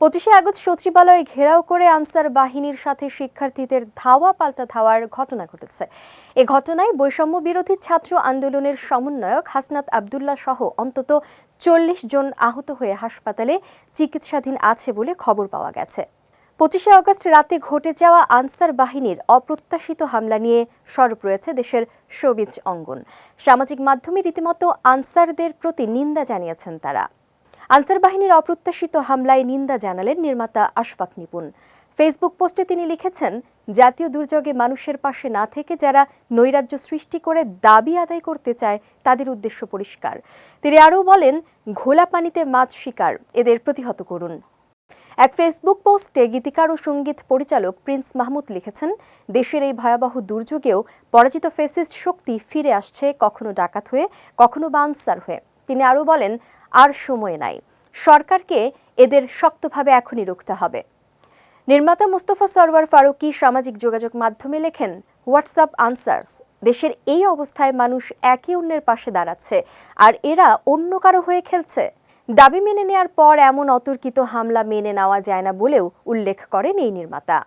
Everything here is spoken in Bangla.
পঁচিশে আগস্ট সচিবালয়ে ঘেরাও করে আনসার বাহিনীর সাথে শিক্ষার্থীদের ধাওয়া পাল্টা ধাওয়ার ঘটনা ঘটেছে। এ ঘটনায় বৈষম্য বিরোধী ছাত্র আন্দোলনের সমন্বয়ক হাসনাত আবদুল্লাহ সহ অন্তত চল্লিশ জন আহত হয়ে হাসপাতালে চিকিৎসাধীন আছে বলে খবর পাওয়া গেছে। পঁচিশে আগস্ট রাতে ঘটে যাওয়া আনসার বাহিনীর অপ্রত্যাশিত হামলা নিয়ে সরব রয়েছে দেশের শোবিজ অঙ্গন। সামাজিক মাধ্যমে রীতিমতো আনসারদের প্রতি নিন্দা জানিয়েছেন তারা। আনসার বাহিনীর অপ্রত্যাশিত হামলায় নিন্দা জানালেন নির্মাতা আশফাক নিপুণ। ফেসবুক পোস্টে তিনি লিখেছেন, জাতীয় দুর্যোগে মানুষের পাশে না থেকে যারা নৈরাজ্য সৃষ্টি করে দাবি আদায় করতে চায়, তাদের উদ্দেশ্য পরিষ্কার। তিনি আরও বলেন, ঘোলা পানিতে মাছ শিকার, এদের প্রতিহত করুন। এক ফেসবুক পোস্টে গীতিকার ও সংগীত পরিচালক প্রিন্স মাহমুদ লিখেছেন, দেশের এই ভয়াবহ দুর্যোগেও পরাজিত ফেসিস্ট শক্তি ফিরে আসছে কখনো ডাকাত হয়ে, কখনো বা আনসার হয়ে। তিনি আরও বলেন আর সময় নাই। সরকারকে এদের শক্তভাবে এখনই রুখতে হবে। নির্মাতা মুস্তফা সরওয়ার ফারুকি সামাজিক যোগাযোগ মাধ্যমে লেখেন, হোয়াটসঅ্যাপ আনসার্স। দেশের এই অবস্থায় মানুষ একে অন্যের পাশে দাঁড়াচ্ছে, আর এরা অন্য কারও হয়ে খেলছে। দাবি মেনে নেওয়ার পর এমন অতর্কিত হামলা মেনে নেওয়া যায় না বলেও উল্লেখ করেন এই নির্মাতা।